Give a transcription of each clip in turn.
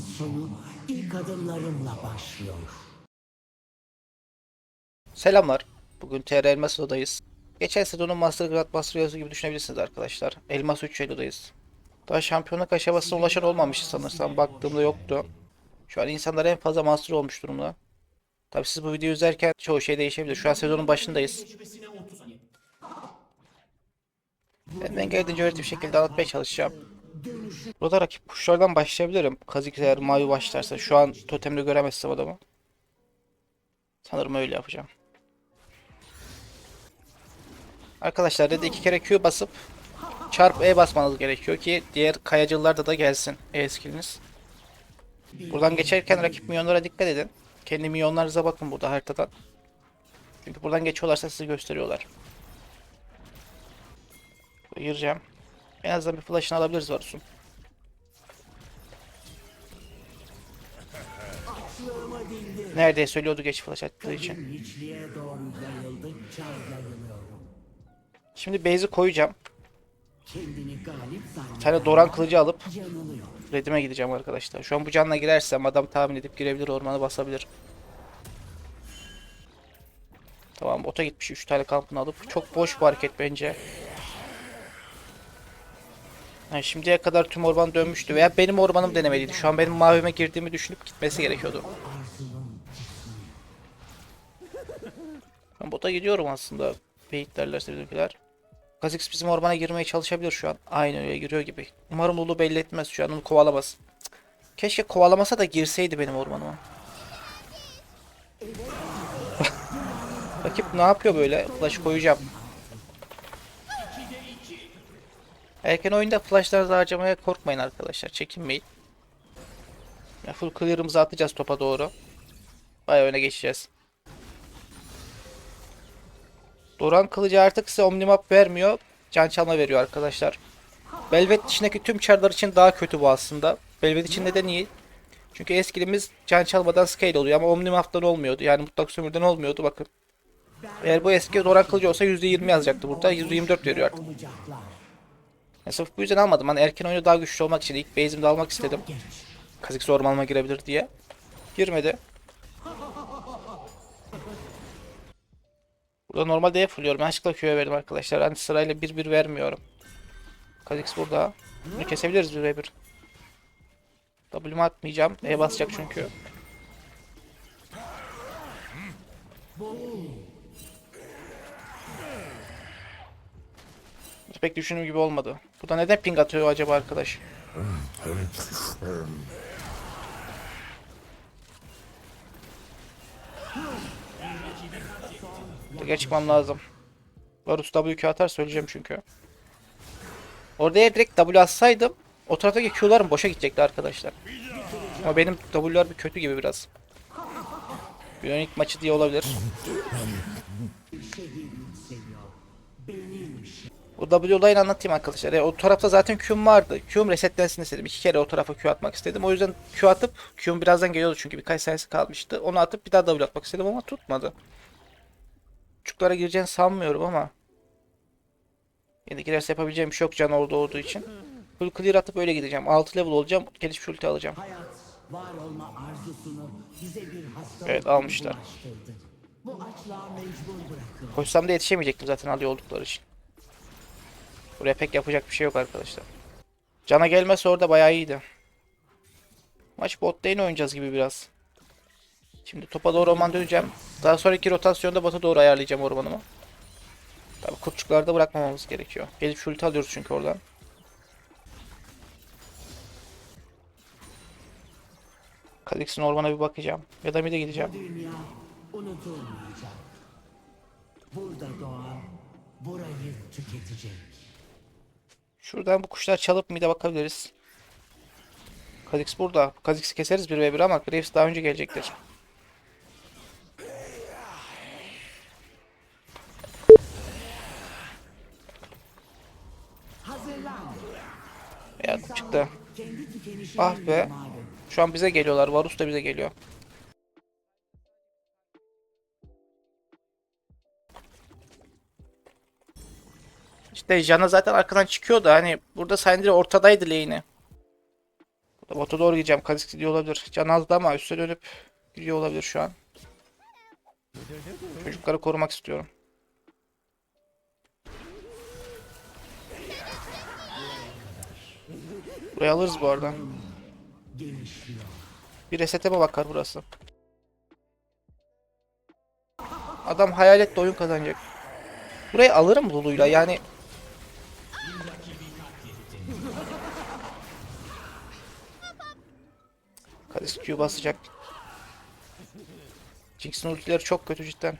sonu ilk adımlarımla başlıyor. Selamlar. Bugün TR Elmas Oda'dayız. Geçen sezonun Master Grandmaster yazı gibi düşünebilirsiniz arkadaşlar. Elmas 3 Elo'dayız. Daha şampiyonluk aşamasına ulaşan olmamış sanırsam. Baktığımda yoktu. Şu an insanlar en fazla Master olmuş durumda. Tabi siz bu videoyu izlerken çoğu şey değişebilir. Şu an sezonun başındayız. Ben, ben geldiğince öğretim şekilde anlatmaya çalışacağım. Burada rakip kuşlardan başlayabilirim. Kazik eğer mavi başlarsa. Şu an totemle göremezsem adamı. Sanırım öyle yapacağım. Arkadaşlar dedi iki kere Q basıp çarp E basmanız gerekiyor ki diğer kayacılılarda da gelsin E skilliniz. Buradan geçerken rakip milyonlara dikkat edin. Kendi milyonlarınıza bakın burada haritadan. Çünkü buradan geçiyorlarsa sizi gösteriyorlar. Gireceğim. En azından bir flash'ını alabiliriz Varus'un. Neredeyse söylüyordu geç flash attığı için. Şimdi base'i koyacağım. Bir tane Doran kılıcı alıp. Redime gideceğim arkadaşlar. Şu an bu canla girersem adam tahmin edip girebilir ormanı basabilir. Tamam bota gitmiş 3 tane kampını alıp. Çok boş bir hareket bence. Yani şimdiye kadar tüm orman dönmüştü veya benim ormanım denemeliydi. Şu an benim mavime girdiğimi düşünüp gitmesi gerekiyordu. Ben bota gidiyorum aslında. Beyit derlerse bizimkiler. Kha'Zix bizim ormana girmeye çalışabilir şu an. Aynen öyle giriyor gibi. Umarım Lulu belli etmez şu an onu kovalamaz. Keşke kovalamasa da girseydi benim ormanıma. Rakip ne yapıyor böyle? Flash koyacağım. Erken oyunda flashlarınızı harcamaya korkmayın arkadaşlar. Çekinmeyin. Ya full clear'ımızı atacağız topa doğru. Bayağı öne geçeceğiz. Doran kılıcı artık size omnimap vermiyor. Can çalma veriyor arkadaşlar. Velvet dışındaki tüm çarlar için daha kötü bu aslında. Velvet için neden iyi? Çünkü eskilimiz can çalmadan scale oluyor ama omnimap'tan olmuyordu. Yani mutlak sömürden olmuyordu bakın. Eğer bu eski Doran kılıcı olsa %20 yazacaktı burada. %24 veriyor artık. Yani sırf bu yüzden almadım. Hani erken oyunu daha güçlü olmak için ilk base'imde almak istedim. Kha'Zix ormanıma girebilir diye. Girmedi. Burada normalde fulluyorum. Yanlışlıkla Q'ya verdim arkadaşlar. Hani sırayla 1-1 vermiyorum. Kha'Zix burada. Bunu kesebiliriz 1 1 W'mu atmayacağım. E basacak çünkü. Pek düşündüğüm gibi olmadı. Burada neden ping atıyor acaba arkadaş? Geri çıkmam lazım. Varus WQ atar söyleyeceğim çünkü. Orada eğer direkt W atsaydım o taraftaki Q'larım boşa gidecekti arkadaşlar. Ama benim W'lar bir kötü gibi biraz. Bir ilk maçı diye olabilir. W olayını anlatayım arkadaşlar. E, o tarafta zaten Q'm vardı. Q'm resetlensin istedim. İki kere o tarafa Q atmak istedim. O yüzden Q atıp Q'm birazdan geliyordu çünkü birkaç sayısı kalmıştı. Onu atıp bir daha W atmak istedim ama tutmadı. Çocuklara gireceğini sanmıyorum ama. Yine girerse yapabileceğim bir şey yok can orada olduğu için. Full clear atıp öyle gideceğim. 6 level olacağım. Gelişmiş ulti alacağım. Evet, almışlar. Koşsam da yetişemeyecektim zaten alıyor oldukları için. Buraya pek yapacak bir şey yok arkadaşlar. Cana gelmesi orada bayağı iyiydi. Maç bot lane oynayacağız gibi biraz. Şimdi topa doğru orman döneceğim. Daha sonraki rotasyonda bota doğru ayarlayacağım ormanımı. Tabi kurtçuklarda bırakmamamız gerekiyor. Gelip şu alıyoruz çünkü oradan. Kha'Zix'in ormana bir bakacağım. Ya da mid'e gideceğim. Burada doğan burayı tüketecek. Şuradan bu kuşlar çalıp mid'e bakabiliriz. Kha'Zix burada. Kha'Zix'i keseriz 1v1 ama Graves daha önce gelecektir. Hazırlan. Ya çıktı. Ah be. Şu an bize geliyorlar. Varus da bize geliyor. İşte Jana zaten arkadan çıkıyordu. Hani burada Syndra ortadaydı lane'i. Bota doğru gideceğim. Kha'Zix gidiyor olabilir. Can azdı ama üste dönüp gidiyor olabilir şu an. Çocukları korumak istiyorum. Burayı alırız bu arada. Bir resete mi bakar burası? Adam hayaletle oyun kazanacak. Burayı alırım Lulu'yla yani. Kadis Q basacak. Jinx'in ultileri çok kötü cidden.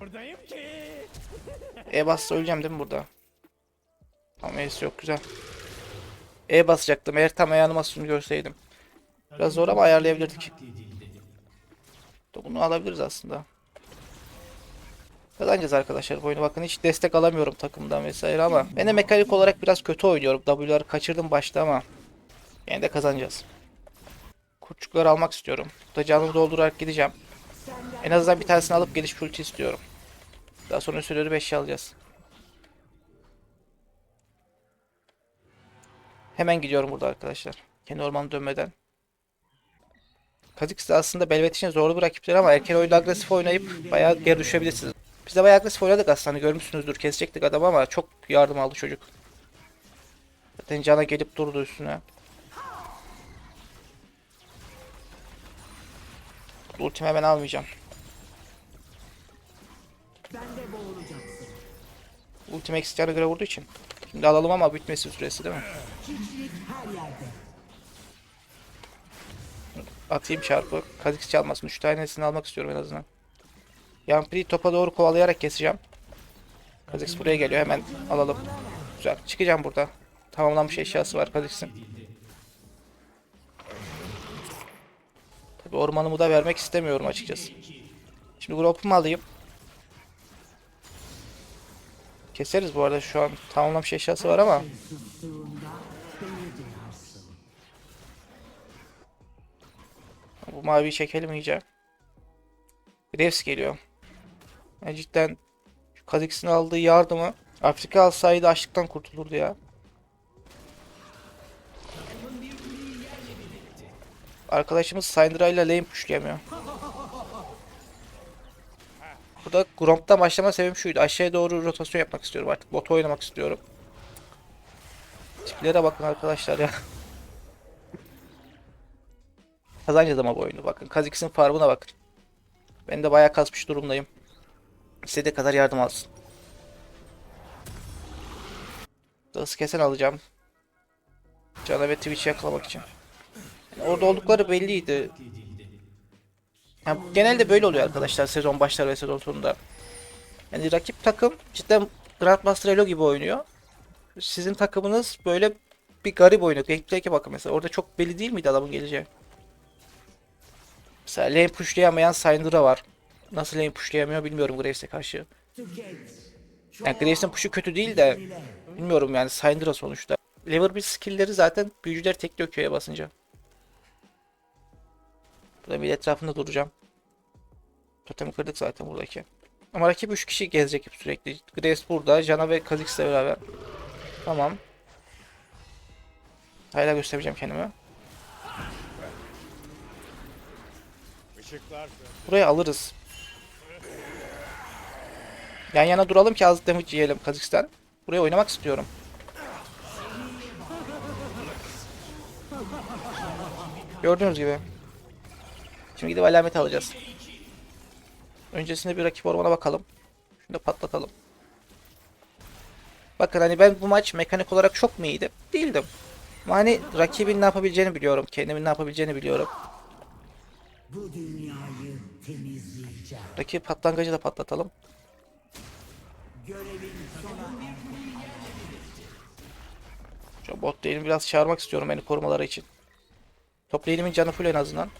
Buradayım ki. E bassa öleceğim değil mi burada? Tamam E'si yok güzel. E basacaktım eğer tam E animasyonu görseydim. Biraz zor ama ayarlayabilirdik. Bunu alabiliriz aslında. Kazanacağız arkadaşlar oyunu. Bakın hiç destek alamıyorum takımdan vesaire ama ben de mekanik olarak biraz kötü oynuyorum. W'ları kaçırdım başta ama yine de kazanacağız. Kurtçukları almak istiyorum. Burada canımı doldurarak gideceğim. En azından bir tanesini alıp geliş ulti istiyorum. Daha sonra sürüleri 5'e alacağız. Hemen gidiyorum burada arkadaşlar. Kendi ormanı dönmeden. Kha'Zix de aslında Belvet için zorlu bir rakipler ama erken oyunda agresif oynayıp bayağı geri düşebilirsiniz. Biz de bayağı agresif oynadık aslında hani görmüşsünüzdür kesecektik adamı ama çok yardım aldı çocuk. Zaten cana gelip durdu üstüne. Ultimi hemen almayacağım. Ultim eksik cana göre vurduğu için. Şimdi alalım ama bitmesi süresi değil mi? Atayım çarpı. Kha'Zix çalmasın. 3 tanesini almak istiyorum en azından. Yampri'yi topa doğru kovalayarak keseceğim. Kha'Zix buraya geliyor. Hemen alalım. Güzel. Çıkacağım burada. Tamamlanmış eşyası var Kha'Zix'in. Tabi ormanımı da vermek istemiyorum açıkçası. Şimdi grubumu alayım. Keseriz bu arada şu an tamamlanmış eşyası var ama. Bu maviyi çekelim iyice. Graves geliyor. Yani cidden Kha'Zix'in aldığı yardımı Afrika alsaydı açlıktan kurtulurdu ya. Arkadaşımız Syndra ile lane pushlayamıyor. Burada Gromp'ta başlama sebebim şuydu. Aşağıya doğru rotasyon yapmak istiyorum artık. Bot oynamak istiyorum. Tiplere bakın arkadaşlar ya. Kazanacağız ama bu oyunu. Bakın Kha'Zix'in farmına bakın. Ben de bayağı kasmış durumdayım. İstediği kadar yardım alsın. Hız kesen alacağım. Cana ve Twitch'i yakalamak için. Yani orada oldukları belliydi. Yani genelde böyle oluyor arkadaşlar sezon başları ve sezon sonunda. Yani rakip takım cidden Grandmaster Elo gibi oynuyor. Sizin takımınız böyle bir garip oynuyor. Gameplay'e bakın mesela. Orada çok belli değil miydi adamın geleceği? Mesela lane pushlayamayan Syndra var. Nasıl lane pushlayamıyor bilmiyorum Graves'e karşı. Yani Graves'in push'u kötü değil de bilmiyorum yani Syndra sonuçta. Level 1 skill'leri zaten büyücüler tekliyor köye basınca. Burada bir etrafında duracağım. Totemi kırdık zaten buradaki. Ama rakip 3 kişi gezecek hep sürekli. Graves burada, Jana ve Kha'Zix'le beraber. Tamam. Hala göstereceğim kendimi. Burayı alırız. Yan yana duralım ki az damage yiyelim Kha'Zix'ten. Buraya oynamak istiyorum. Gördüğünüz gibi. Şimdi gidip alamet alacağız. Öncesinde bir rakip ormana bakalım. Şunu da patlatalım. Bakın hani ben bu maç mekanik olarak çok mu iyiydim? Değildim. Ama hani rakibin ne yapabileceğini biliyorum. Kendimin ne yapabileceğini biliyorum. Bu dünyayı temizleyeceğim. Rakip patlangıcı da patlatalım. Şu bot lane'i biraz çağırmak istiyorum beni korumaları için. Top lane'imin canı full en azından.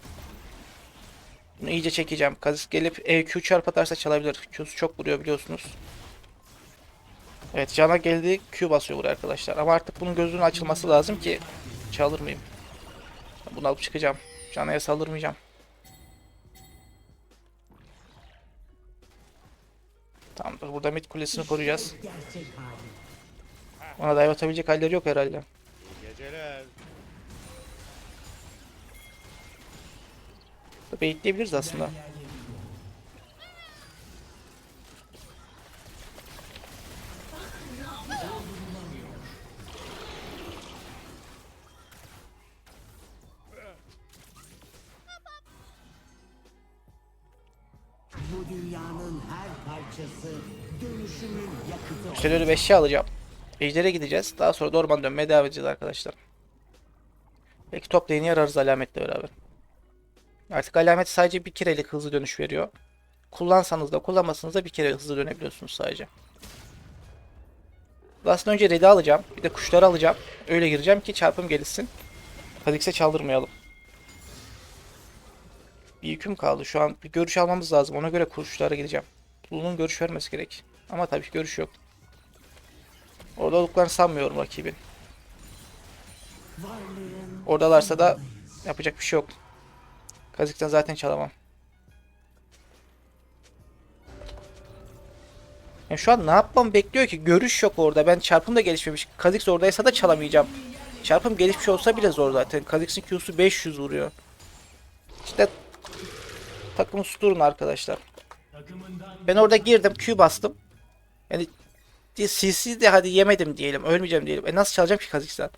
Bunu iyice çekeceğim. Kazis gelip EQ çarp atarsa çalabilir. Q'su çok vuruyor biliyorsunuz. Evet cana geldi Q basıyor buraya arkadaşlar. Ama artık bunun gözünün açılması lazım ki çalır mıyım? Bunu alıp çıkacağım. Canaya saldırmayacağım. Tamamdır. Burada mid kulesini koruyacağız. Ona dive atabilecek halleri yok herhalde. Geceler. Baitleyebiliriz aslında. Bu dünyanın her parçası dönüşümün yakıtı. Şöyle bir eşya alacağım. Ejder'e gideceğiz. Daha sonra da orman dönmeye devam edeceğiz arkadaşlar. Belki top lane'i ararız alametle beraber. Artık alamet sadece bir kerelik hızlı dönüş veriyor. Kullansanız da kullanmasanız da bir kere hızlı dönebiliyorsunuz sadece. Aslında önce red'i alacağım. Bir de kuşları alacağım. Öyle gireceğim ki çarpım gelişsin. Kha'Zix'e çaldırmayalım. Bir yüküm kaldı. Şu an bir görüş almamız lazım. Ona göre kuşlara gideceğim. Lulu'nun görüş vermesi gerek. Ama tabii ki görüş yok. Orada olduklarını sanmıyorum rakibin. Oradalarsa da yapacak bir şey yok. Kazıktan zaten çalamam. Ya şu an ne yapmam bekliyor ki? Görüş yok orada. Ben çarpım da gelişmemiş. Kazix oradaysa da çalamayacağım. Çarpım gelişmiş olsa bile zor zaten. Kazix'in Q'su 500 vuruyor. İşte takımı susturun arkadaşlar. Ben orada girdim Q bastım. Yani CC de hadi yemedim diyelim. Ölmeyeceğim diyelim. E nasıl çalacağım ki Kazix'ten?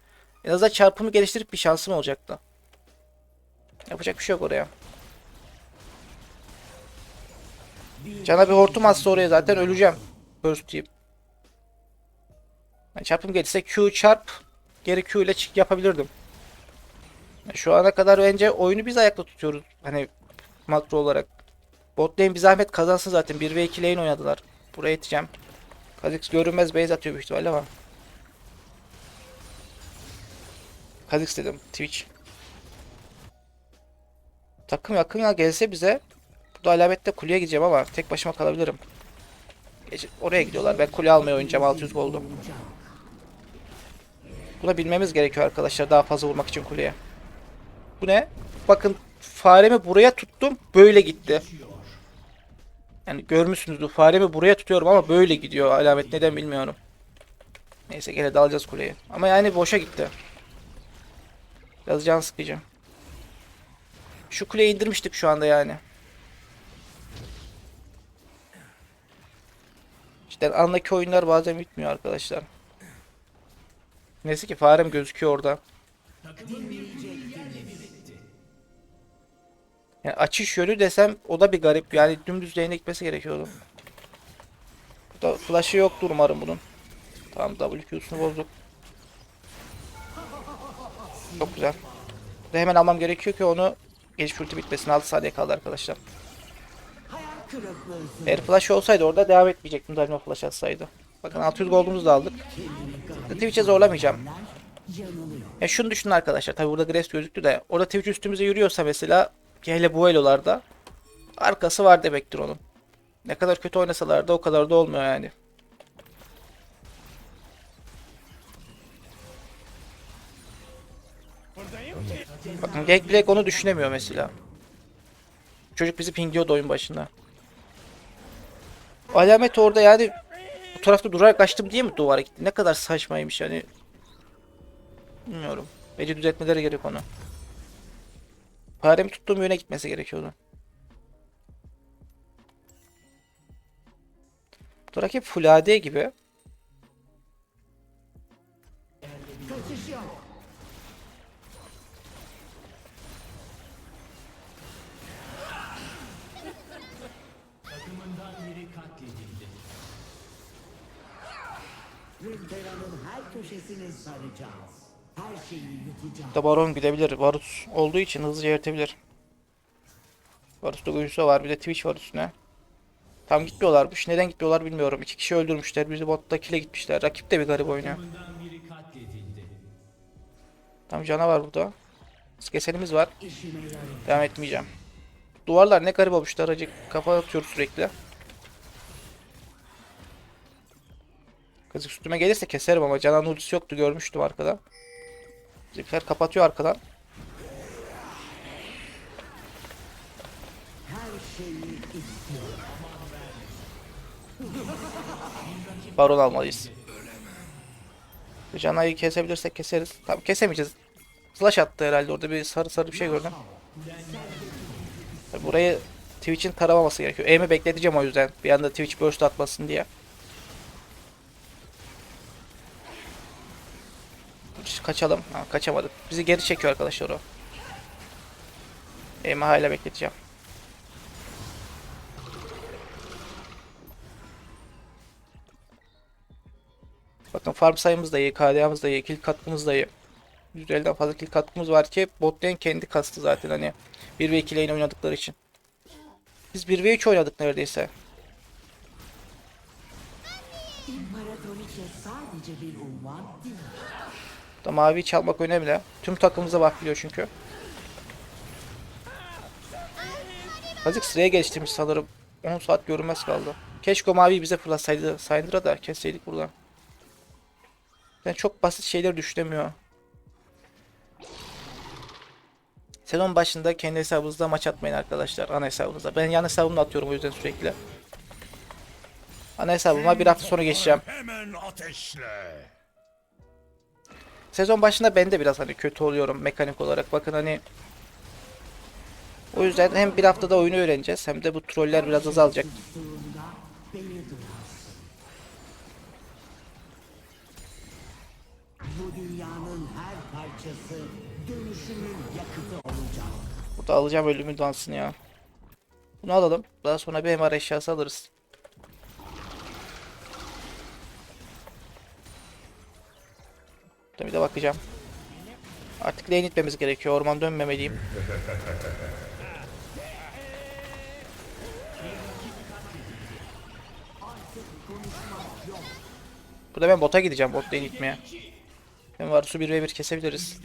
En azından çarpımı geliştirip bir şansım olacaktı. Yapacak bir şey yok oraya. Cana bir hortum atsa oraya zaten öleceğim. Burst deyip. Yani çarpım gelirse Q çarp geri Q ile çık yapabilirdim. Yani şu ana kadar bence oyunu biz ayakta tutuyoruz. Hani makro olarak. Bot lane bir zahmet kazansın zaten. 1 ve 2 lane oynadılar. Buraya iteceğim. Kha'Zix görünmez base atıyor büyük ihtimalle ama. Kha'Zix dedim. Twitch. Takım yakın ya gelse bize. Bu da alamette kuleye gideceğim ama tek başıma kalabilirim. Oraya gidiyorlar. Ben kule almaya oynayacağım. 600 gold'um. Bunu bilmemiz gerekiyor arkadaşlar. Daha fazla vurmak için kuleye. Bu ne? Bakın faremi buraya tuttum. Böyle gitti. Yani görmüşsünüzdür. Faremi buraya tutuyorum ama böyle gidiyor. Alamet neden bilmiyorum. Neyse gene dalacağız kuleyi. Ama yani boşa gitti. Biraz can sıkıcı. Şu kuleyi indirmiştik şu anda yani. İşte andaki oyunlar bazen bitmiyor arkadaşlar. Neyse ki farem gözüküyor orada. Yani açış yönü desem o da bir garip. Yani dümdüz lane'e gitmesi gerekiyordu. Burada flash'ı yoktur umarım bunun. Tamam WQ'sunu bozduk. Çok güzel. Burada hemen almam gerekiyor ki onu geliş ulti bitmesin. 6 saniye kaldı arkadaşlar. Eğer flash olsaydı orada devam etmeyecektim. Dynamo flash atsaydı. Bakın 600 gold'umuzu da aldık. Twitch'e zorlamayacağım. Ya şunu düşünün arkadaşlar. Tabi burada Grace gözüktü de. Orada Twitch üstümüze yürüyorsa mesela hele bu elolarda arkası var demektir onun. Ne kadar kötü oynasalar da o kadar da olmuyor yani. Bakın Gangplank onu düşünemiyor mesela. Çocuk bizi pingliyordu oyun başında. Alamet orada yani bu tarafta durarak kaçtım diye mi duvara gitti? Ne kadar saçmaymış yani. Bilmiyorum. Bence düzeltmeleri gerek onu. Faremi tuttuğum yöne gitmesi gerekiyordu. Bu rakip full AD gibi. Her köşesini saracağız. Da Baron gidebilir. Varus olduğu için hızlıca yırtabilir. Varus'ta Guinsoo var. Bir de Twitch var üstüne. Tam gitmiyorlarmış. Neden gitmiyorlar bilmiyorum. İki kişi öldürmüşler. Bizi botta kill'e gitmişler. Rakip de bir garip oynuyor. Tam canavar burada. Skeselimiz var. Devam etmeyeceğim. Duvarlar ne garip olmuşlar. Acık kafa atıyoruz sürekli. Kızık üstüme gelirse keserim ama Canan ultisi yoktu görmüştüm arkada. Bizimkiler kapatıyor arkadan. Baron almalıyız. Canayı kesebilirsek keseriz. Tamam kesemeyeceğiz. Slash attı herhalde orada bir sarı sarı bir şey gördüm. Burayı Twitch'in taramaması gerekiyor. Aim'i bekleteceğim o yüzden. Bir anda Twitch burst atmasın diye. Kaçalım. Ha, kaçamadık. Bizi geri çekiyor arkadaşlar o. Aim'i hala bekleteceğim. Bakın farm sayımız da iyi, KDA'mız da iyi, kill katkımız da iyi. %50'den fazla kill katkımız var ki bot lane kendi kastı zaten hani 1 ve 2 lane oynadıkları için. Biz 1 ve 3 oynadık neredeyse. İmparatorike sadece bir unvan değil. Da mavi çalmak önemli. Tüm takımımıza bakılıyor çünkü. Azıcık sıraya geliştirmiş sanırım. 10 saat görünmez kaldı. Keşke o maviyi bize fırlatsaydı. Syndra da kesseydik buradan. Yani çok basit şeyler düşünemiyor. Sezon başında kendi hesabınızda maç atmayın arkadaşlar. Ana hesabınızda. Ben yan hesabımda atıyorum o yüzden sürekli. Ana hesabıma bir hafta sonra geçeceğim. Hemen ateşle. Sezon başında ben de biraz hani kötü oluyorum mekanik olarak. Bakın hani o yüzden hem bir haftada oyunu öğreneceğiz hem de bu troller biraz azalacak. Bu dünyanın her parçası dönüşümün yakıtı olacak. Burada alacağım ölümün dansını ya. Bunu alalım. Daha sonra bir MR eşyası alırız. Tabii de bakacağım. Artık lane itmemiz gerekiyor. Orman dönmemeliyim. Burada ben bota gideceğim bot lane itmeye. Ben Varus'u 1v1 kesebiliriz.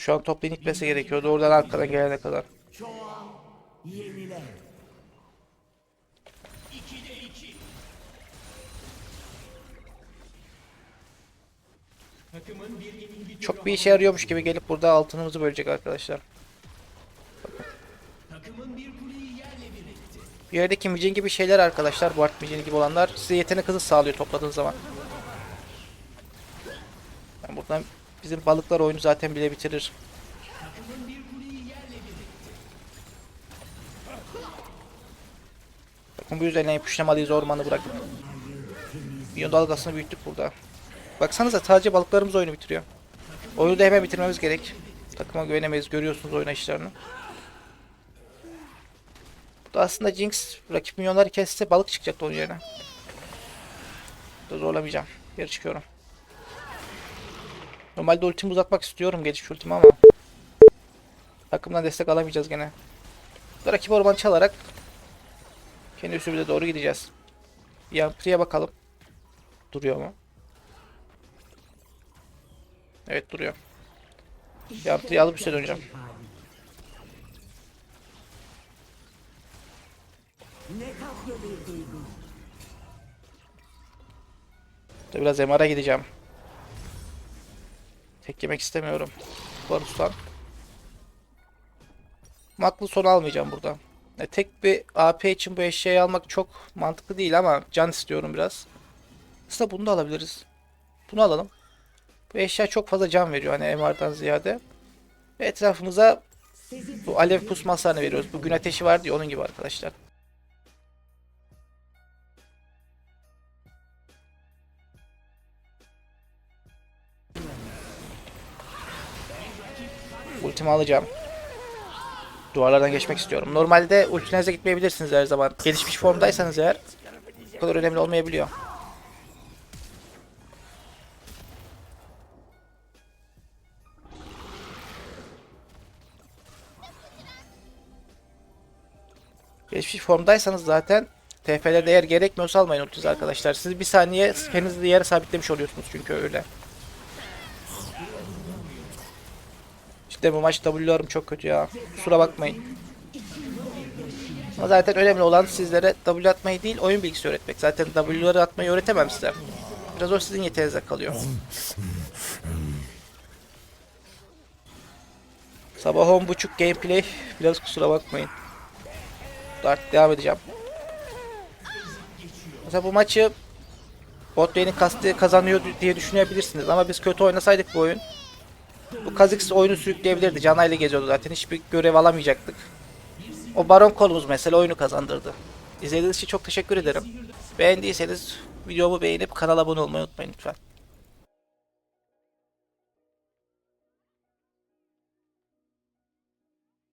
Şu an top lane itmesi gerekiyordu. Oradan arkadan gelene kadar. Çok bir işe yarıyormuş gibi gelip burada altınımızı bölecek arkadaşlar. Bir yerdeki micin gibi şeyler arkadaşlar. Bu art micin gibi olanlar size yetenek hızı sağlıyor topladığınız zaman. Ben buradan bizim balıklar oyunu zaten bile bitirir. Bakın bu yüzden en puşlamalıyız ormanı bırakıp. Milyon dalgasını büyüttük burada. Baksanıza sadece balıklarımız oyunu bitiriyor. Oyunu da hemen bitirmemiz gerek. Takıma güvenemeyiz. Görüyorsunuz oynayışlarını. Bu da aslında Jinx rakip milyonları kesse balık çıkacaktı onun yerine. Zorlamayacağım. Geri çıkıyorum. Normalde ultimi uzatmak istiyorum gelişmiş ultimi ama takımdan destek alamayacağız gene. Rakip orman çalarak kendi üstümüze doğru gideceğiz. Yampıya bakalım. Duruyor mu? Evet duruyor. Yaptıyı alıp üste döneceğim. Biraz MR'a gideceğim. Tek istemiyorum. Varus'tan. Maklı son almayacağım burada. E, tek bir AP için bu eşyayı almak çok mantıklı değil ama can istiyorum biraz. Aslında bunu da alabiliriz. Bunu alalım. Bu eşya çok fazla can veriyor hani MR'dan ziyade. Ve etrafımıza bu alev pusmaslarını veriyoruz. Bu gün ateşi var diye onun gibi arkadaşlar. Ultimi alacağım. Duvarlardan geçmek istiyorum. Normalde ultinize gitmeyebilirsiniz her zaman. Gelişmiş formdaysanız eğer bu kadar önemli olmayabiliyor. Gelişmiş formdaysanız zaten TF'lerde eğer gerekmiyorsa almayın ultinizi arkadaşlar. Siz bir saniye kendinizi yere sabitlemiş oluyorsunuz çünkü öyle. Cidden bu maç W'larım çok kötü ya. Kusura bakmayın. Ama zaten önemli olan sizlere W atmayı değil oyun bilgisi öğretmek. Zaten W'ları atmayı öğretemem size. Biraz o sizin yeteneğinize kalıyor. Sabah 10.30 gameplay. Biraz kusura bakmayın. Dart devam edeceğim. Mesela bu maçı bot kastı kazanıyor diye düşünebilirsiniz ama biz kötü oynasaydık bu oyun bu Kha'Zix oyunu sürükleyebilirdi. Canayla geziyordu zaten. Hiçbir görev alamayacaktık. O Baron kolumuz mesela oyunu kazandırdı. İzlediğiniz için çok teşekkür ederim. Beğendiyseniz videomu beğenip kanala abone olmayı unutmayın lütfen.